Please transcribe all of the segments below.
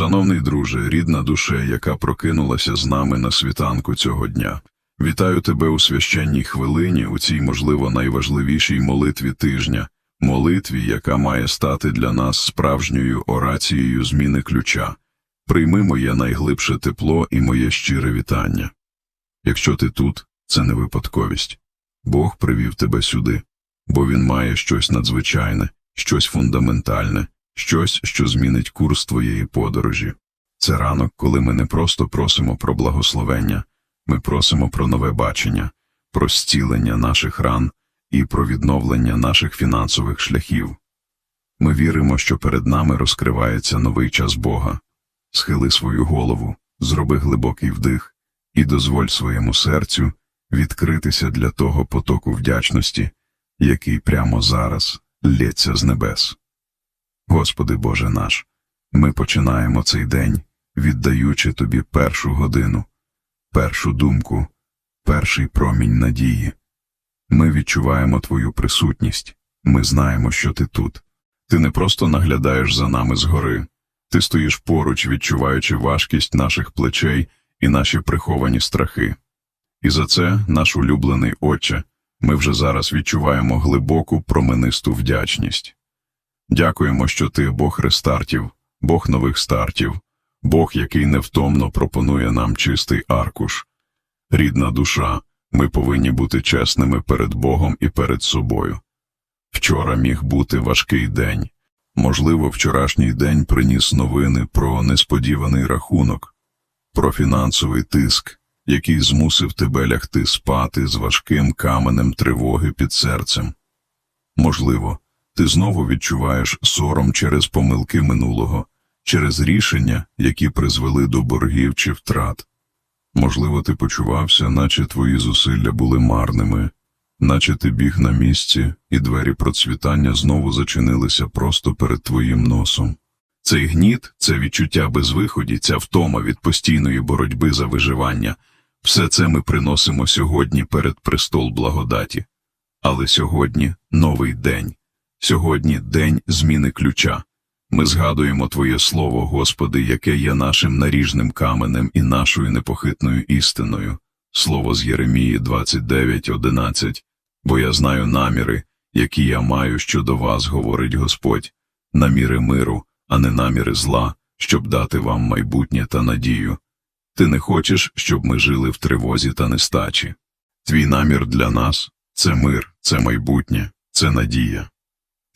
Шановний друже, рідна душе, яка прокинулася з нами на світанку цього дня. Вітаю тебе у священній хвилині, у цій, можливо, найважливішій молитві тижня, молитві, яка має стати для нас справжньою орацією зміни ключа. Прийми моє найглибше тепло і моє щире вітання. Якщо ти тут, це не випадковість. Бог привів тебе сюди, бо Він має щось надзвичайне, щось фундаментальне, щось, що змінить курс твоєї подорожі. Це ранок, коли ми не просто просимо про благословення, ми просимо про нове бачення, про зцілення наших ран і про відновлення наших фінансових шляхів. Ми віримо, що перед нами розкривається новий час Бога. Схили свою голову, зроби глибокий вдих і дозволь своєму серцю відкритися для того потоку вдячності, який прямо зараз лється з небес. Господи Боже наш, ми починаємо цей день, віддаючи Тобі першу годину, першу думку, перший промінь надії. Ми відчуваємо Твою присутність, ми знаємо, що Ти тут. Ти не просто наглядаєш за нами згори, ти стоїш поруч, відчуваючи важкість наших плечей і наші приховані страхи. І за це, наш улюблений Отче, ми вже зараз відчуваємо глибоку променисту вдячність. Дякуємо, що ти Бог рестартів, Бог нових стартів, Бог, який невтомно пропонує нам чистий аркуш. Рідна душа, ми повинні бути чесними перед Богом і перед собою. Вчора міг бути важкий день. Можливо, вчорашній день приніс новини про несподіваний рахунок, про фінансовий тиск, який змусив тебе лягти спати з важким каменем тривоги під серцем. Можливо, ти знову відчуваєш сором через помилки минулого, через рішення, які призвели до боргів чи втрат. Можливо, ти почувався, наче твої зусилля були марними, наче ти біг на місці, і двері процвітання знову зачинилися просто перед твоїм носом. Цей гніт, це відчуття безвиході, ця втома від постійної боротьби за виживання, все це ми приносимо сьогодні перед престол благодаті. Але сьогодні новий день. Сьогодні день зміни ключа. Ми згадуємо Твоє Слово, Господи, яке є нашим наріжним каменем і нашою непохитною істиною. Слово з Єремії 29.11. Бо я знаю наміри, які я маю щодо вас, говорить Господь, наміри миру, а не наміри зла, щоб дати вам майбутнє та надію. Ти не хочеш, щоб ми жили в тривозі та нестачі. Твій намір для нас це мир, це майбутнє, це надія.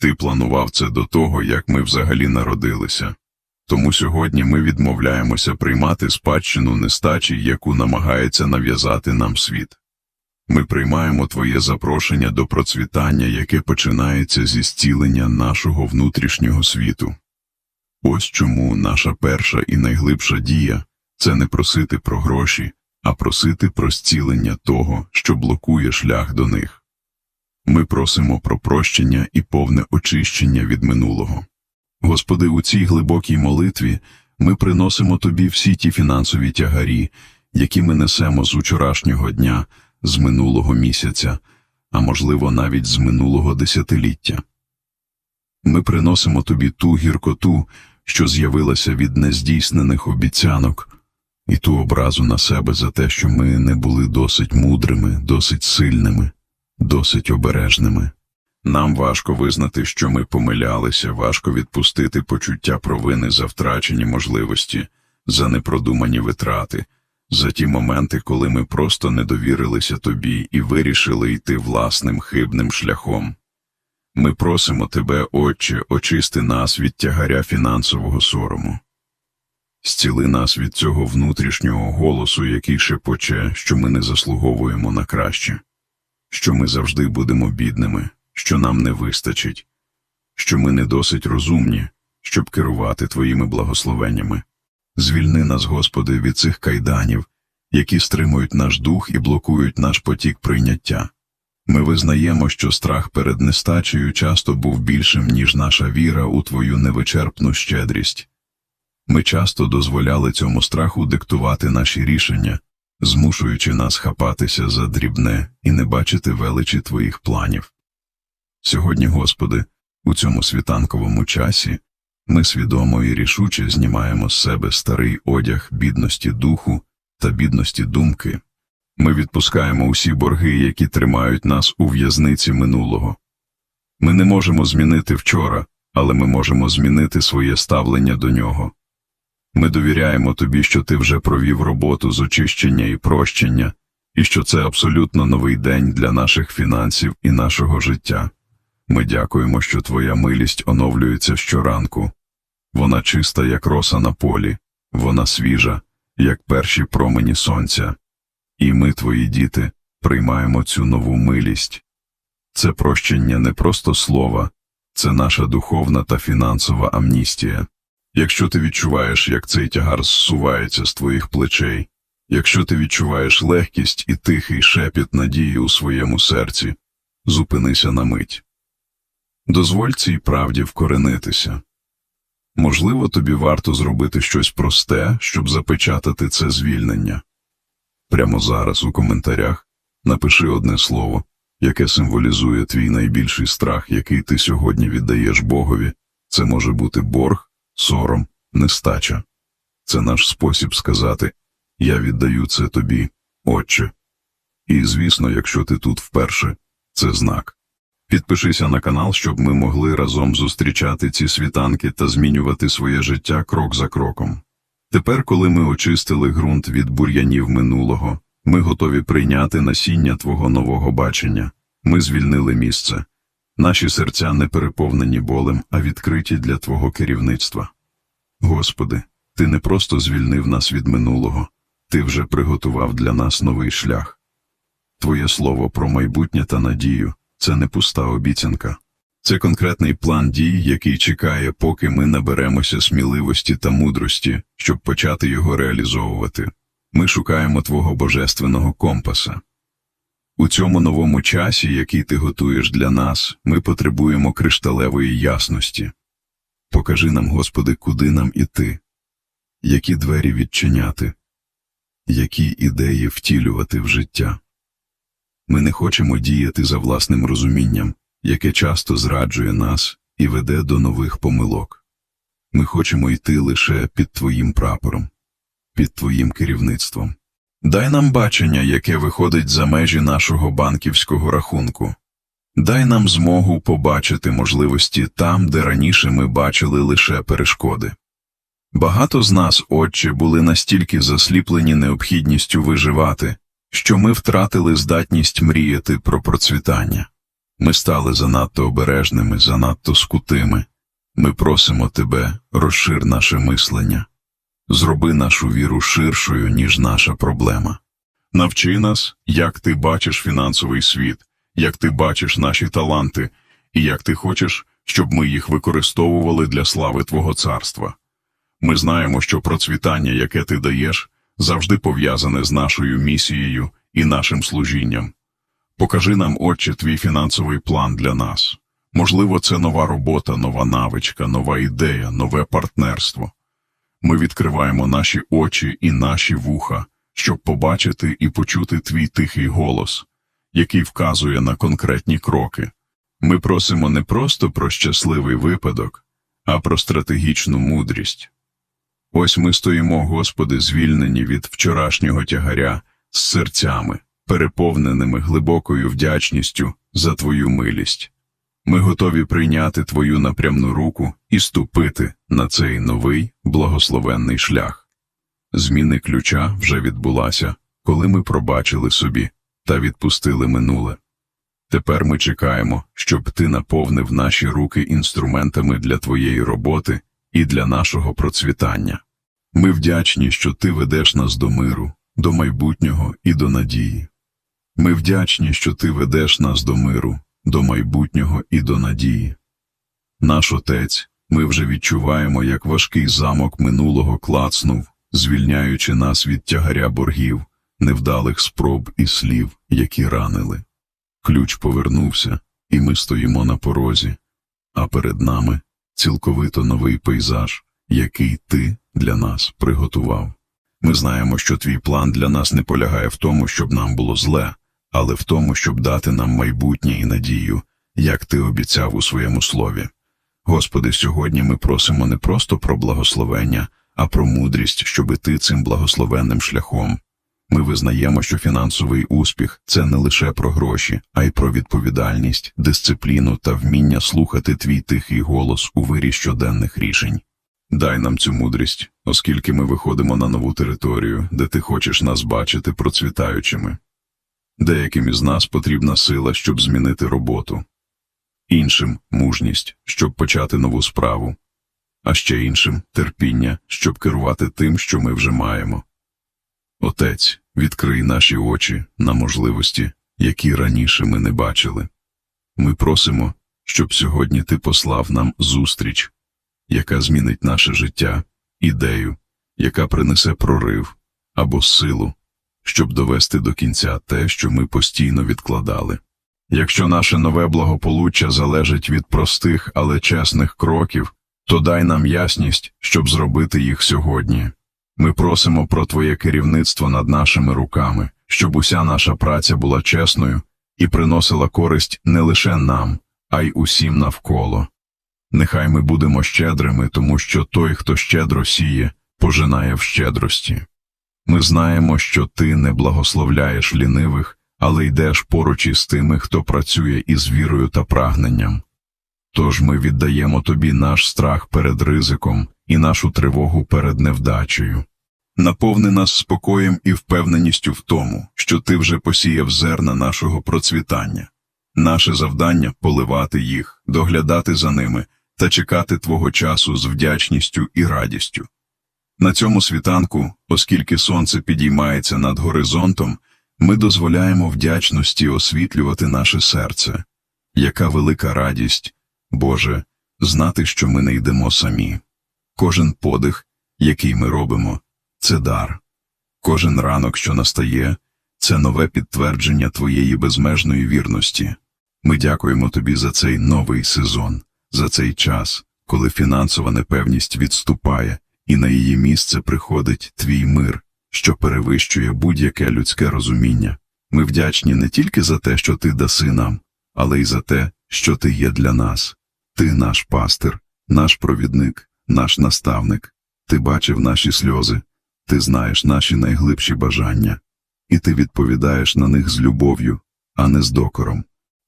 Ти планував це до того, як ми взагалі народилися. Тому сьогодні ми відмовляємося приймати спадщину нестачі, яку намагається нав'язати нам світ. Ми приймаємо Твоє запрошення до процвітання, яке починається зі зцілення нашого внутрішнього світу. Ось чому наша перша і найглибша дія це не просити про гроші, а просити про зцілення того, що блокує шлях до них. Ми просимо про прощення і повне очищення від минулого. Господи, у цій глибокій молитві ми приносимо Тобі всі ті фінансові тягарі, які ми несемо з учорашнього дня, з минулого місяця, а можливо навіть з минулого десятиліття. Ми приносимо Тобі ту гіркоту, що з'явилася від нездійснених обіцянок, і ту образу на себе за те, що ми не були досить мудрими, досить сильними, досить обережними. Нам важко визнати, що ми помилялися, важко відпустити почуття провини за втрачені можливості, за непродумані витрати, за ті моменти, коли ми просто не довірилися тобі і вирішили йти власним хибним шляхом. Ми просимо тебе, Отче, очисти нас від тягаря фінансового сорому. Зціли нас від цього внутрішнього голосу, який шепоче, що ми не заслуговуємо на краще, що ми завжди будемо бідними, що нам не вистачить, що ми не досить розумні, щоб керувати Твоїми благословеннями. Звільни нас, Господи, від цих кайданів, які стримують наш дух і блокують наш потік прийняття. Ми визнаємо, що страх перед нестачею часто був більшим, ніж наша віра у Твою невичерпну щедрість. Ми часто дозволяли цьому страху диктувати наші рішення, змушуючи нас хапатися за дрібне і не бачити величі Твоїх планів. Сьогодні, Господи, у цьому світанковому часі Ми свідомо і рішуче знімаємо з себе старий одяг бідності духу та бідності думки. Ми відпускаємо усі борги, які тримають нас у в'язниці минулого. Ми не можемо змінити вчора, але ми можемо змінити своє ставлення до нього. Ми довіряємо тобі, що ти вже провів роботу з очищення і прощення, і що це абсолютно новий день для наших фінансів і нашого життя. Ми дякуємо, що твоя милість оновлюється щоранку. Вона чиста, як роса на полі, вона свіжа, як перші промені сонця. І ми, твої діти, приймаємо цю нову милість. Це прощення не просто слова, це наша духовна та фінансова амністія. Якщо ти відчуваєш, як цей тягар зсувається з твоїх плечей, якщо ти відчуваєш легкість і тихий шепіт надії у своєму серці, зупинися на мить. Дозволь цій правді вкоренитися. Можливо, тобі варто зробити щось просте, щоб запечатати це звільнення. Прямо зараз у коментарях напиши одне слово, яке символізує твій найбільший страх, який ти сьогодні віддаєш Богові. Це може бути борг, сором, нестача. Це наш спосіб сказати Я віддаю це тобі, Отче. І, звісно, якщо ти тут вперше, це знак. Підпишися на канал, щоб ми могли разом зустрічати ці світанки та змінювати своє життя крок за кроком. Тепер, коли ми очистили ґрунт від бур'янів минулого, ми готові прийняти насіння Твого нового бачення. Ми звільнили місце. Наші серця не переповнені болем, а відкриті для Твого керівництва. Господи, Ти не просто звільнив нас від минулого, Ти вже приготував для нас новий шлях. Твоє слово про майбутнє та надію це не пуста обіцянка. Це конкретний план дій, який чекає, поки ми наберемося сміливості та мудрості, щоб почати його реалізовувати. Ми шукаємо Твого божественного компаса. У цьому новому часі, який ти готуєш для нас, ми потребуємо кришталевої ясності. Покажи нам, Господи, куди нам іти, які двері відчиняти, які ідеї втілювати в життя. Ми не хочемо діяти за власним розумінням, яке часто зраджує нас і веде до нових помилок. Ми хочемо йти лише під Твоїм прапором, під Твоїм керівництвом. Дай нам бачення, яке виходить за межі нашого банківського рахунку. Дай нам змогу побачити можливості там, де раніше ми бачили лише перешкоди. Багато з нас, Отче, були настільки засліплені необхідністю виживати, що ми втратили здатність мріяти про процвітання. Ми стали занадто обережними, занадто скутими. Ми просимо тебе, розшир наше мислення. Зроби нашу віру ширшою, ніж наша проблема. Навчи нас, як ти бачиш фінансовий світ, як ти бачиш наші таланти, і як ти хочеш, щоб ми їх використовували для слави Твого царства. Ми знаємо, що процвітання, яке ти даєш, завжди пов'язане з нашою місією і нашим служінням. Покажи нам, Отче, твій фінансовий план для нас. Можливо, це нова робота, нова навичка, нова ідея, нове партнерство. Ми відкриваємо наші очі і наші вуха, щоб побачити і почути твій тихий голос, який вказує на конкретні кроки. Ми просимо не просто про щасливий випадок, а про стратегічну мудрість. Ось ми стоїмо, Господи, звільнені від вчорашнього тягаря з серцями, переповненими глибокою вдячністю за Твою милість. Ми готові прийняти Твою напрямну руку і ступити на цей новий благословенний шлях. Зміни ключа вже відбулася, коли ми пробачили собі та відпустили минуле. Тепер ми чекаємо, щоб ти наповнив наші руки інструментами для твоєї роботи і для нашого процвітання. Ми вдячні, що ти ведеш нас до миру, до майбутнього і до надії. Ми вдячні, що ти ведеш нас до миру, до майбутнього і до надії. Наш Отець, ми вже відчуваємо, як важкий замок минулого клацнув, звільняючи нас від тягаря боргів, невдалих спроб і слів, які ранили. Ключ повернувся, і ми стоїмо на порозі, а перед нами цілковито новий пейзаж, який ти для нас приготував. Ми знаємо, що твій план для нас не полягає в тому, щоб нам було зле, але в тому, щоб дати нам майбутнє і надію, як ти обіцяв у своєму слові. Господи, сьогодні ми просимо не просто про благословення, а про мудрість, щоб іти цим благословенним шляхом. Ми визнаємо, що фінансовий успіх це не лише про гроші, а й про відповідальність, дисципліну та вміння слухати твій тихий голос у вирі щоденних рішень. Дай нам цю мудрість, оскільки ми виходимо на нову територію, де ти хочеш нас бачити процвітаючими. Деяким із нас потрібна сила, щоб змінити роботу, іншим мужність, щоб почати нову справу, а ще іншим терпіння, щоб керувати тим, що ми вже маємо. Отець, відкрий наші очі на можливості, які раніше ми не бачили. Ми просимо, щоб сьогодні ти послав нам зустріч, яка змінить наше життя, ідею, яка принесе прорив або силу, щоб довести до кінця те, що ми постійно відкладали. Якщо наше нове благополуччя залежить від простих, але чесних кроків, то дай нам ясність, щоб зробити їх сьогодні. Ми просимо про Твоє керівництво над нашими руками, щоб уся наша праця була чесною і приносила користь не лише нам, а й усім навколо. Нехай ми будемо щедрими, тому що той, хто щедро сіє, пожинає в щедрості. Ми знаємо, що ти не благословляєш лінивих, але йдеш поруч із тими, хто працює із вірою та прагненням. Тож ми віддаємо тобі наш страх перед ризиком і нашу тривогу перед невдачею. Наповни нас спокоєм і впевненістю в тому, що ти вже посіяв зерна нашого процвітання. Наше завдання поливати їх, доглядати за ними та чекати твого часу з вдячністю і радістю. На цьому світанку, оскільки сонце підіймається над горизонтом, ми дозволяємо вдячності освітлювати наше серце. Яка велика радість, Боже, знати, що ми не йдемо самі. Кожен подих, який ми робимо, це дар. Кожен ранок, що настає, це нове підтвердження Твоєї безмежної вірності. Ми дякуємо Тобі за цей новий сезон, за цей час, коли фінансова непевність відступає, і на її місце приходить Твій мир, що перевищує будь-яке людське розуміння. Ми вдячні не тільки за те, що Ти даси нам, але й за те, що Ти є для нас. Ти наш пастир, наш провідник, наш наставник. Ти бачив наші сльози, ти знаєш наші найглибші бажання, і ти відповідаєш на них з любов'ю, а не з докором.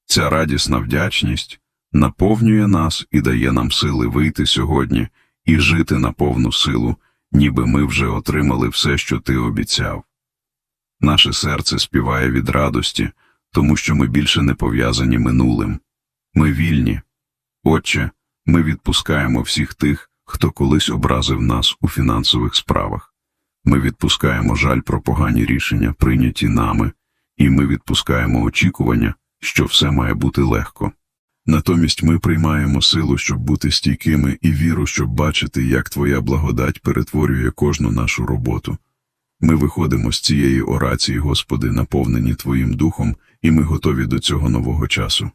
Ця радісна вдячність наповнює нас і дає нам сили вийти сьогодні і жити на повну силу, ніби ми вже отримали все, що ти обіцяв. Наше серце співає від радості, тому що ми більше не пов'язані минулим. Ми вільні. Отче, ми відпускаємо всіх тих, хто колись образив нас у фінансових справах. Ми відпускаємо жаль про погані рішення, прийняті нами, і ми відпускаємо очікування, що все має бути легко. Натомість ми приймаємо силу, щоб бути стійкими, і віру, щоб бачити, як Твоя благодать перетворює кожну нашу роботу. Ми виходимо з цієї орації, Господи, наповнені Твоїм духом, і ми готові до цього нового часу.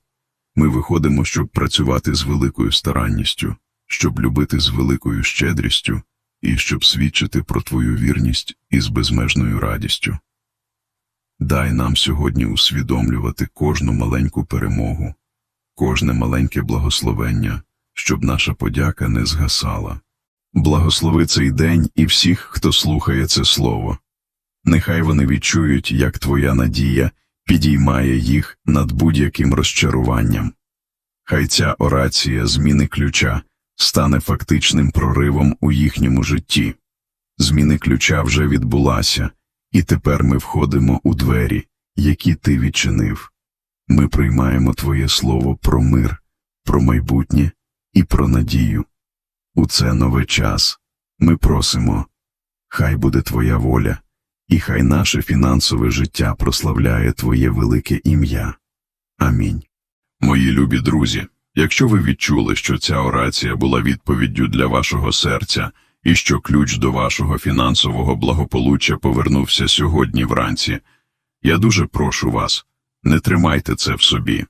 Ми виходимо, щоб працювати з великою старанністю, щоб любити з великою щедрістю і щоб свідчити про Твою вірність із безмежною радістю. Дай нам сьогодні усвідомлювати кожну маленьку перемогу, кожне маленьке благословення, щоб наша подяка не згасала. Благослови цей день і всіх, хто слухає це слово. Нехай вони відчують, як Твоя надія підіймає їх над будь-яким розчаруванням. Хай ця орація зміни ключа стане фактичним проривом у їхньому житті. Зміни ключа вже відбулася, і тепер ми входимо у двері, які ти відчинив. Ми приймаємо Твоє слово про мир, про майбутнє і про надію. У це новий час ми просимо, хай буде Твоя воля, і хай наше фінансове життя прославляє Твоє велике ім'я. Амінь. Мої любі друзі, якщо ви відчули, що ця орація була відповіддю для вашого серця і що ключ до вашого фінансового благополуччя повернувся сьогодні вранці, я дуже прошу вас, не тримайте це в собі.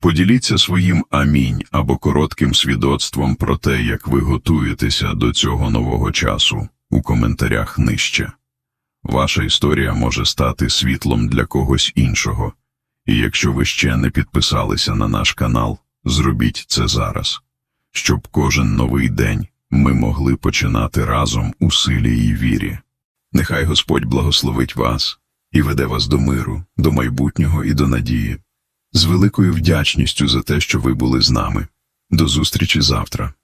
Поділіться своїм амінь або коротким свідоцтвом про те, як ви готуєтеся до цього нового часу у коментарях нижче. Ваша історія може стати світлом для когось іншого, і якщо ви ще не підписалися на наш канал, зробіть це зараз, щоб кожен новий день ми могли починати разом у силі і вірі. Нехай Господь благословить вас і веде вас до миру, до майбутнього і до надії. З великою вдячністю за те, що ви були з нами. До зустрічі завтра.